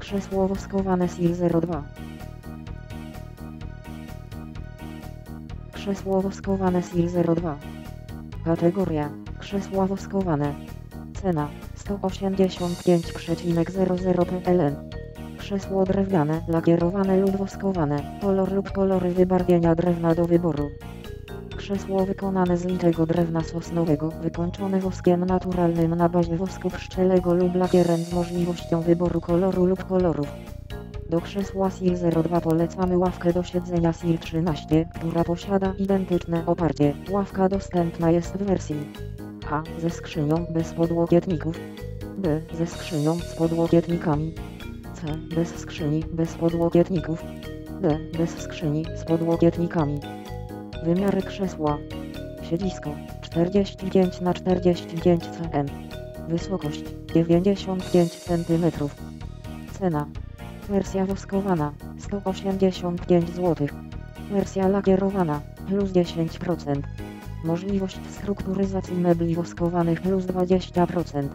Krzesło woskowane SIL 02. Krzesło woskowane SIL 02. Kategoria Krzesła woskowane. Cena 185,00 PLN. Krzesło drewniane, lakierowane lub woskowane. Kolor lub kolory wybarwienia drewna do wyboru. Krzesło wykonane z litego drewna sosnowego, wykończone woskiem naturalnym na bazie wosku pszczelego lub lakierem z możliwością wyboru koloru lub kolorów. Do krzesła SIL 02 polecamy ławkę do siedzenia SIL 13, która posiada identyczne oparcie. Ławka dostępna jest w wersji A. Ze skrzynią bez podłokietników. B. Ze skrzynią z podłokietnikami. C. Bez skrzyni bez podłokietników. D. Bez skrzyni z podłokietnikami. Wymiary krzesła. Siedzisko 45 na 45 cm. Wysokość 95 cm. Cena. Wersja woskowana 185 zł. Wersja lakierowana plus 10%. Możliwość strukturyzacji mebli woskowanych plus 20%.